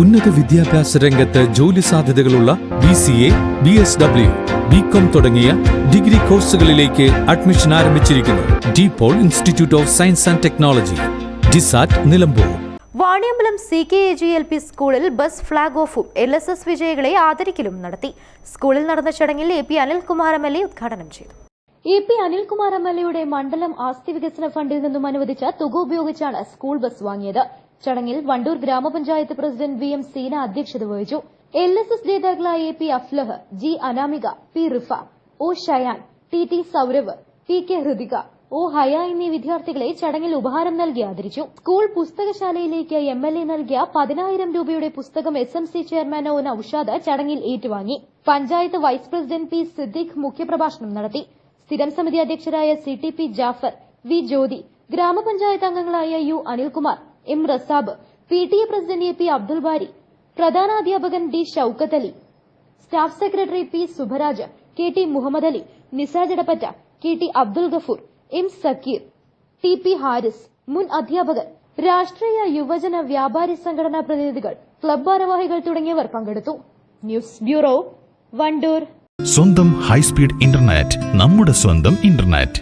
ഉന്നത വിദ്യാഭ്യാസ രംഗത്ത് ജോലി സാധ്യതകളുള്ള B C A B S W B com തുടങ്ങിയ ഡിഗ്രി കോഴ്സുകളിലേക്ക് അഡ്മിഷൻ ആരംഭിച്ചിരിക്കുന്നു. DePaul institute of science and technology DISAT Nilambur. Vaniyambalam C K A G L P സ്കൂളിൽ bus flag ഓഫും എൽ എസ് എസ് വിജയികളെ ആദരിക്കലും നടത്തി. സ്കൂളിൽ നടന്ന ചടങ്ങിൽ A P Anilkumar M L A ഉദ്ഘാടനം ചെയ്തു. A P Anilkumar M L എയുടെ മണ്ഡലം ആസ്തി വികസന ഫണ്ടിൽ നിന്നും അനുവദിച്ച തുക ഉപയോഗിച്ചാണ് സ്കൂൾ ബസ് വാങ്ങിയത്. ചടങ്ങിൽ വണ്ടൂർ ഗ്രാമപഞ്ചായത്ത് പ്രസിഡന്റ് വി എം സീന അധ്യക്ഷത വഹിച്ചു. എൽ എസ് എസ് ജേതാക്കളായ A P Aflah G Anamika P Rifa O Shayan T T Saurav P K Hrithika O Haya എന്നീ വിദ്യാർത്ഥികളെ ചടങ്ങിൽ ഉപഹാരം നൽകി ആദരിച്ചു. സ്കൂൾ പുസ്തകശാലയിലേക്ക് എം എൽ എ നൽകിയ പതിനായിരം രൂപയുടെ പുസ്തകം S M C chairman O Naushad ചടങ്ങിൽ ഏറ്റുവാങ്ങി. Panchayat vice president P Siddique മുഖ്യപ്രഭാഷണം നടത്തി. സ്ഥിരം സമിതി അധ്യക്ഷരായ C T P Jafar V Jyothi ഗ്രാമപഞ്ചായത്ത് അംഗങ്ങളായ U Anilkumar M Rasab P T A president A P Abdul Bari പ്രധാനാധ്യാപകൻ D Shoukath Ali staff secretary P Subharaj K T Muhammad Ali നിസാജടപ്പറ്റ K T Abdul Gafoor M Sakkeer T P Haris മുൻ അധ്യാപകർ രാഷ്ട്രീയ യുവജന വ്യാപാരി സംഘടനാ പ്രതിനിധികൾ club ഭാരവാഹികൾ തുടങ്ങിയവർ പങ്കെടുത്തു. News bureau Wandoor. സ്വന്തം ഹൈസ്പീഡ് ഇന്റർനെറ്റ് നമ്മുടെ സ്വന്തം ഇന്റർനെറ്റ്.